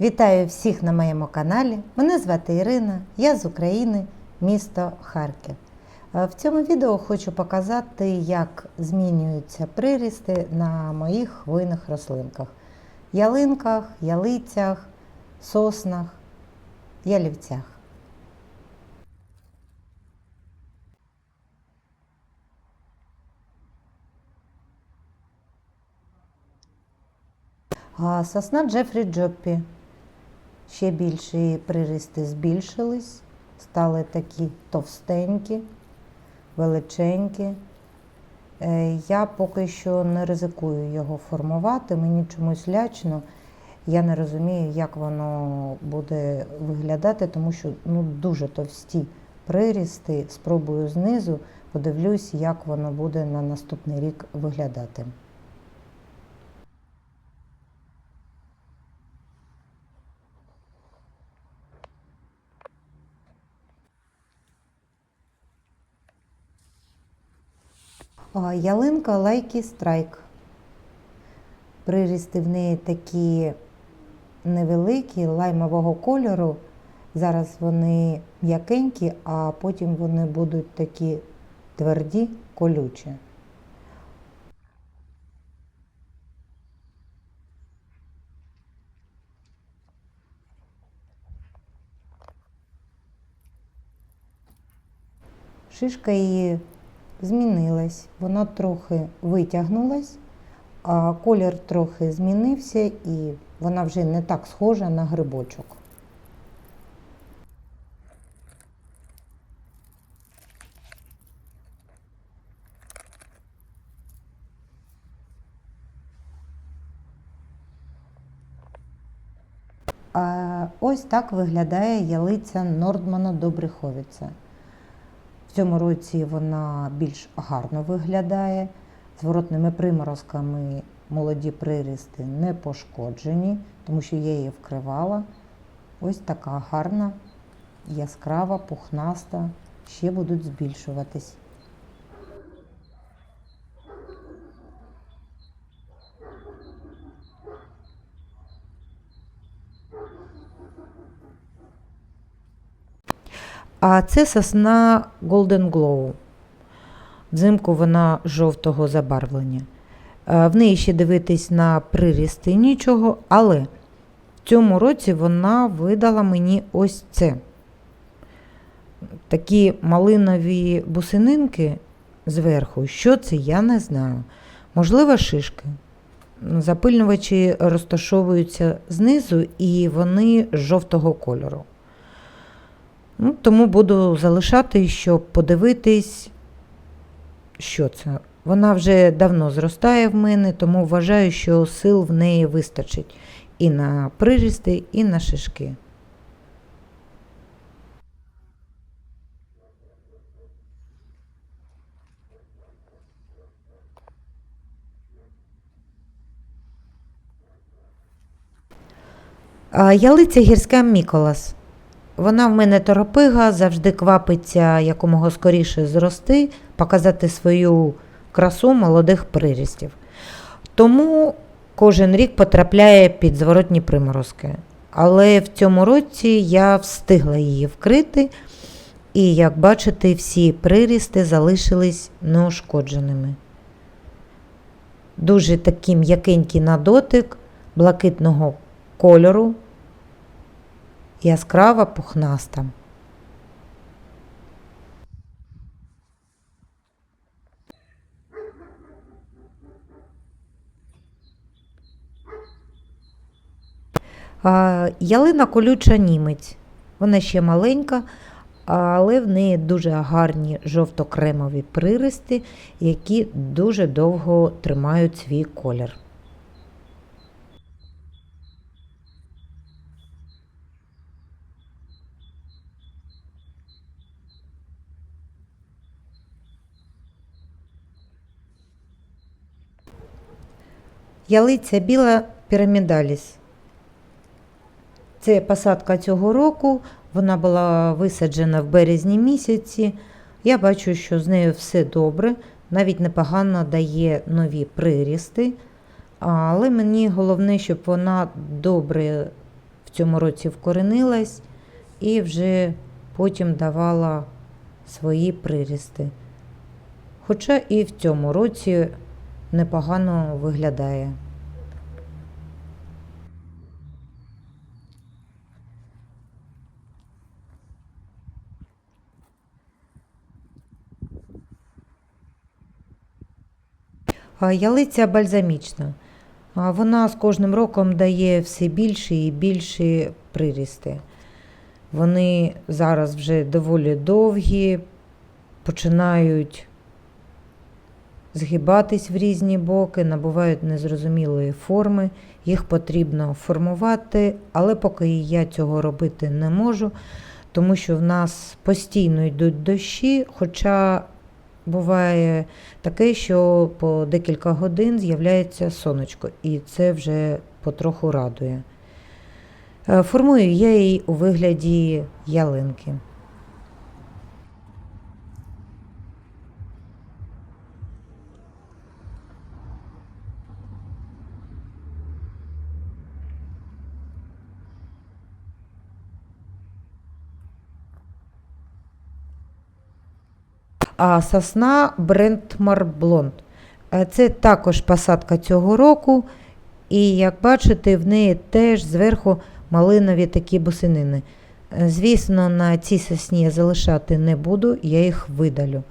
Вітаю всіх на моєму каналі. Мене звати Ірина, я з України, місто Харків. Е, В цьому відео хочу показати, як змінюються прирісти на моїх хвойних рослинках: ялинках, ялицях, соснах, ялівцях. Сосна Джефрі Джоппі. Ще більші прирісти збільшились, стали такі товстенькі, величенькі. Е, Я поки що не ризикую його формувати, мені чомусь лячно. Я не розумію, як воно буде виглядати, тому що ну, дуже товсті прирісти. Спробую знизу, подивлюсь, як воно буде на наступний рік виглядати. Ялинка лайкі страйк. Прирісти в неї такі невеликі, лаймового кольору. Зараз вони м'якенькі, а потім вони будуть такі тверді, колючі. Шишка її змінилась, вона трохи витягнулась, а колір трохи змінився і вона вже не так схожа на грибочок. Ось так виглядає ялиця Нордмана Добриховиця. В цьому році вона більш гарно виглядає. Зворотними приморозками молоді прирісти не пошкоджені, тому що я її вкривала. Ось така гарна, яскрава, пухнаста, ще будуть збільшуватись. А це сосна Golden Glow. Взимку вона жовтого забарвлення. Е, В неї ще дивитись на прирісти нічого, але в цьому році вона видала мені ось це. Такі малинові бусининки зверху. Що це, я не знаю. Можливо, шишки. Запильнювачі розташовуються знизу і вони жовтого кольору. Ну, тому буду залишати, щоб подивитись, що це. Вона вже давно зростає в мене, тому вважаю, що сил в неї вистачить і на прирісти, і на шишки. Ялиця гірська Міколас. Вона в мене торопига, завжди квапиться якомога скоріше зрости, показати свою красу молодих прирістів. Тому кожен рік потрапляє під зворотні приморозки. Але в цьому році я встигла її вкрити, і, як бачите, всі прирісти залишились неушкодженими. Дуже такий м'якенький на дотик, блакитного кольору, яскрава пухнаста. Ялина колюча німець. Вона ще маленька, але в неї дуже гарні жовто-кремові приристи, які дуже довго тримають свій колір. Ялиця біла пірамідаліс. Це посадка цього року. Вона була висаджена в березні місяці. Я бачу, що з нею все добре, навіть непогано дає нові прирісти. Але мені головне, щоб вона добре в цьому році вкоренилась і вже потім давала свої прирісти. Хоча і в цьому році непогано виглядає. Ялиця бальзамічна. Вона з кожним роком дає все більші і більші прирісти. Вони зараз вже доволі довгі, починають згибатись в різні боки, набувають незрозумілої форми. Їх потрібно формувати, але поки я цього робити не можу, тому що в нас постійно йдуть дощі, хоча буває таке, що по декілька годин з'являється сонечко, і це вже потроху радує. Е, Формую я її у вигляді ялинки. А сосна Брентмар Блонд. Е, Це також посадка цього року. І як бачите, в неї теж зверху малинові такі бусинини. Е, Звісно, на цій сосні я залишати не буду, я їх видалю.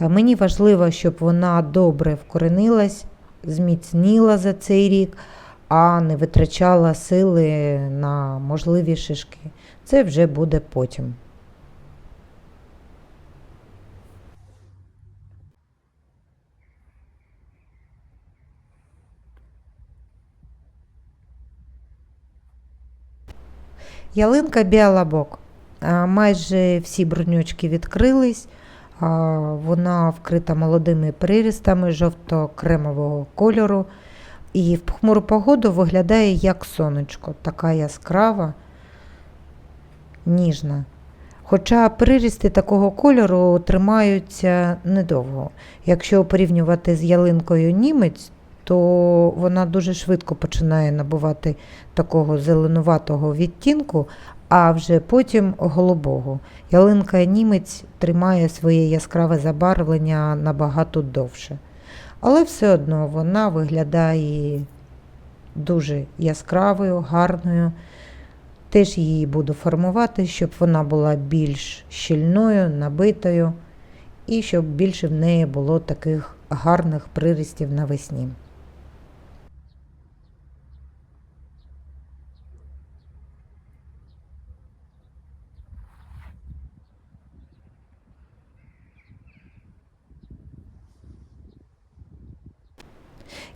Е, Мені важливо, щоб вона добре вкоренилась, зміцніла за цей рік, а не витрачала сили на можливі шишки. Це вже буде потім. Ялинка біалабок. Майже всі бронючки відкрились. Вона вкрита молодими прирістами жовто-кремового кольору. І в похмуру погоду виглядає як сонечко, така яскрава, ніжна. Хоча прирісти такого кольору тримаються недовго. Якщо порівнювати з ялинкою німець, то вона дуже швидко починає набувати такого зеленуватого відтінку, а вже потім голубого. Ялинка німець тримає своє яскраве забарвлення набагато довше. Але все одно вона виглядає дуже яскравою, гарною. Теж її буду формувати, щоб вона була більш щільною, набитою, і щоб більше в неї було таких гарних прирістів навесні.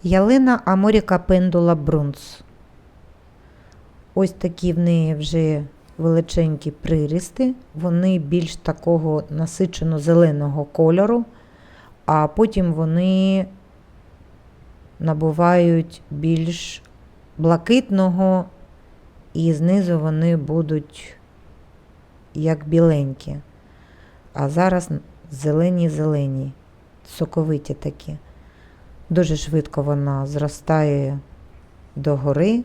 Ялина Аморіка Пендула Брунц. Ось такі в неї вже величенькі прирісти. Вони більш такого насичено зеленого кольору, а потім вони набувають більш блакитного, і знизу вони будуть як біленькі. А зараз зелені-зелені, соковиті такі. Дуже швидко вона зростає догори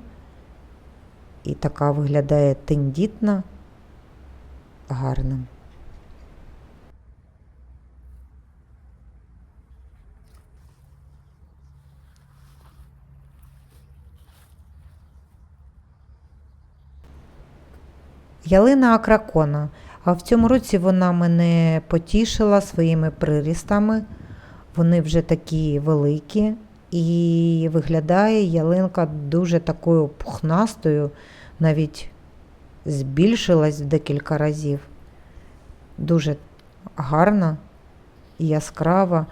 і така виглядає тендітна, гарна. Ялина Акракона. А в цьому році вона мене потішила своїми прирістами. Вони вже такі великі, і виглядає ялинка дуже такою пухнастою, навіть збільшилась в декілька разів. Дуже гарна і яскрава.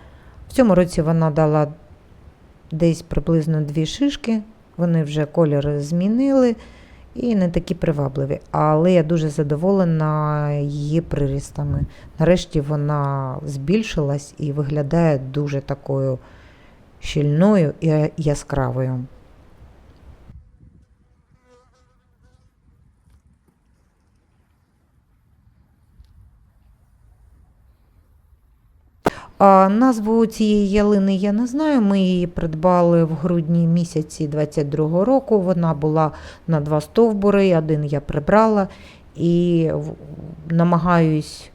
В цьому році вона дала десь приблизно дві шишки, вони вже кольори змінили і не такі привабливі. Але я дуже задоволена її прирістами. Нарешті вона збільшилась і виглядає дуже такою щільною і яскравою. А назву цієї ялини я не знаю. Ми її придбали в грудні місяці 22-го року. Вона була на два стовбури, один я прибрала і намагаюсь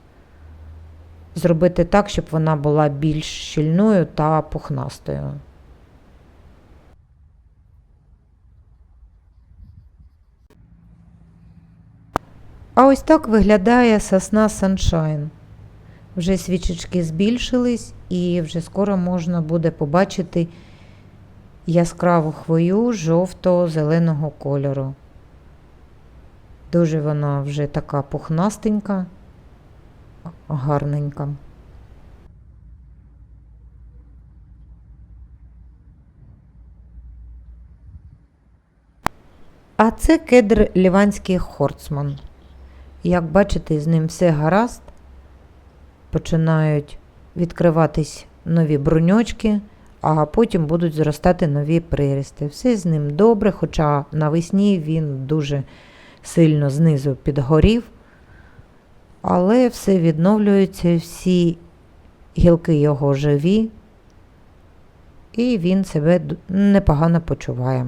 зробити так, щоб вона була більш щільною та пухнастою. А ось так виглядає сосна Sunshine. Вже свічечки збільшились, і вже скоро можна буде побачити яскраву хвою жовто-зеленого кольору. Дуже вона вже така пухнастенька, гарненька. А це кедр ліванський хорцман. Як бачите, з ним все гаразд. Починають відкриватись нові бруньочки, а потім будуть зростати нові прирісти. Все з ним добре, хоча навесні він дуже сильно знизу підгорів, але все відновлюється, всі гілки його живі, і він себе непогано почуває.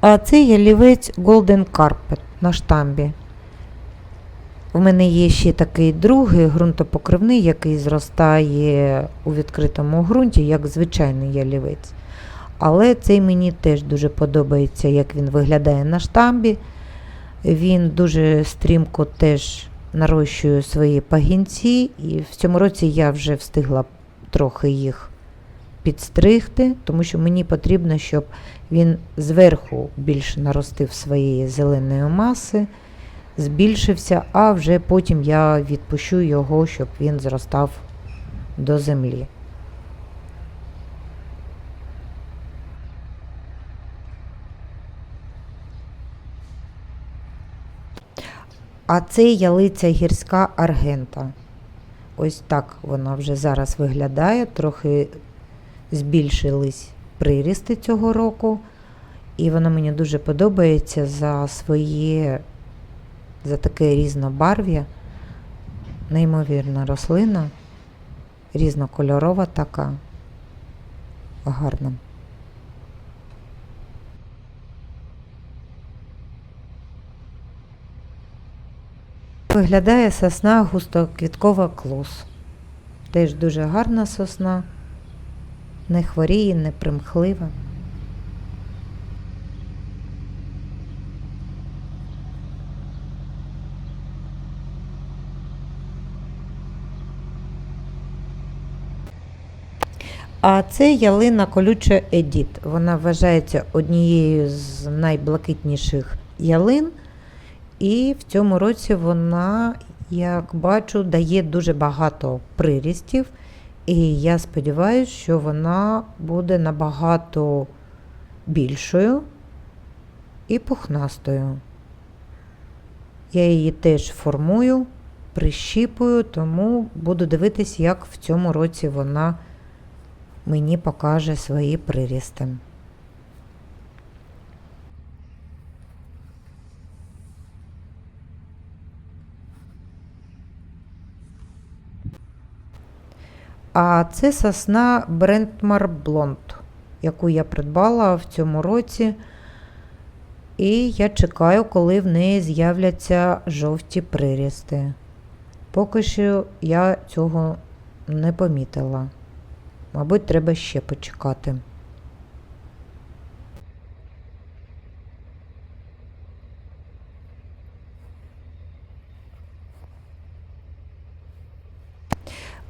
А це ялівець Golden Carpet на штамбі. У мене є ще такий другий ґрунтопокривний, який зростає у відкритому ґрунті, як звичайний ялівець. Але цей мені теж дуже подобається, як він виглядає на штамбі. Він дуже стрімко теж нарощує свої пагінці, і в цьому році я вже встигла трохи їх підстригти, тому що мені потрібно, щоб він зверху більше наростив своєї зеленої маси, збільшився, а вже потім я відпущу його, щоб він зростав до землі. А це ялиця гірська аргента. Ось так вона вже зараз виглядає, трохи збільшились прирісти цього року. І вона мені дуже подобається за своє, за таке різнобарв'я. Неймовірна рослина, різнокольорова така, гарна. Виглядає сосна густоквіткова клос. Теж дуже гарна сосна, не хворіє, не примхлива. А це ялина колюча Едіт. Вона вважається однією з найблакитніших ялин. І в цьому році вона, як бачу, дає дуже багато прирістів. І я сподіваюся, що вона буде набагато більшою і пухнастою. Я її теж формую, прищіпую, тому буду дивитись, як в цьому році вона мені покаже свої прирісти. А це сосна Брентмар Блонд, яку я придбала в цьому році. І я чекаю, коли в неї з'являться жовті прирісти. Поки що я цього не помітила. Мабуть, треба ще почекати.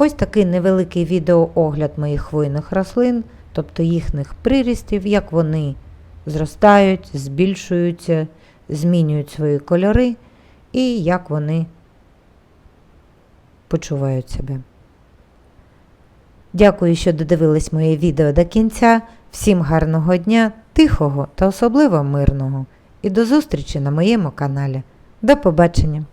Ось такий невеликий відеоогляд моїх хвойних рослин, тобто їхніх прирістів, як вони зростають, збільшуються, змінюють свої кольори і як вони почувають себе. Дякую, що додивились моє відео до кінця. Всім гарного дня, тихого та особливо мирного. І до зустрічі на моєму каналі. До побачення!